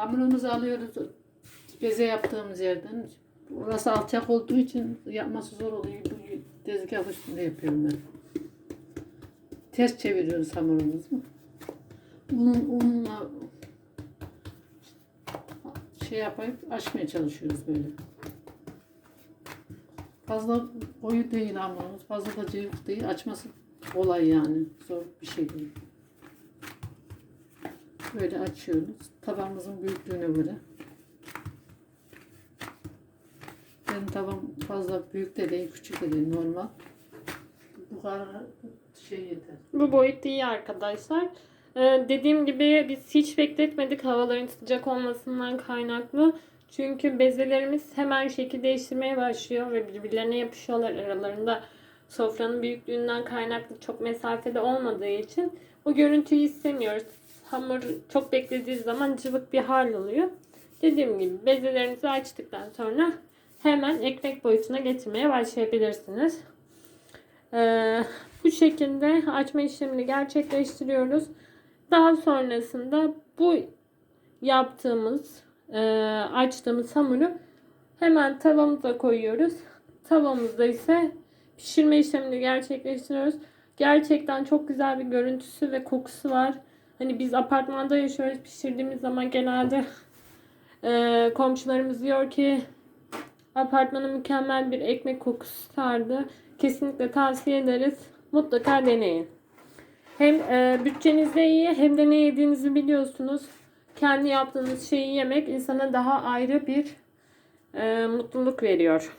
Hamurumuzu alıyoruz beze yaptığımız yerden. Orası alçak olduğu için yapması zor oluyor. Bu tezgah üstünde yapıyorum ben. Ters çeviriyoruz hamurumuzu. Unun, unla şey yapıp açmaya çalışıyoruz böyle. Fazla boyu değil hamurumuz. Fazla da cıvık değil. Açması kolay yani. Zor bir şey değil. Böyle açıyoruz. Tabağımızın büyüklüğüne göre. Benim tabağım fazla büyük de değil, küçük de değil. Normal. Bu kadar şey yeter. Bu boyut iyi arkadaşlar. Ee, dediğim gibi biz hiç bekletmedik havaların sıcak olmasından kaynaklı. Çünkü bezelerimiz hemen şekil değiştirmeye başlıyor ve birbirlerine yapışıyorlar aralarında. Sofranın büyüklüğünden kaynaklı çok mesafede olmadığı için bu görüntüyü istemiyoruz. Hamur çok beklediği zaman cıvık bir hal oluyor. Dediğim gibi bezelerinizi açtıktan sonra hemen ekmek boyutuna getirmeye başlayabilirsiniz. Ee, bu şekilde açma işlemini gerçekleştiriyoruz. Daha sonrasında bu yaptığımız, e, açtığımız hamuru hemen tavamıza koyuyoruz. Tavamızda ise pişirme işlemini gerçekleştiriyoruz. Gerçekten çok güzel bir görüntüsü ve kokusu var. Hani biz apartmanda yaşıyoruz. Pişirdiğimiz zaman genelde e, komşularımız diyor ki apartmana mükemmel bir ekmek kokusu sardı. Kesinlikle tavsiye ederiz. Mutlaka deneyin. Hem e, bütçenize iyi hem de ne yediğinizi biliyorsunuz. Kendi yaptığınız şeyi yemek insana daha ayrı bir e, mutluluk veriyor.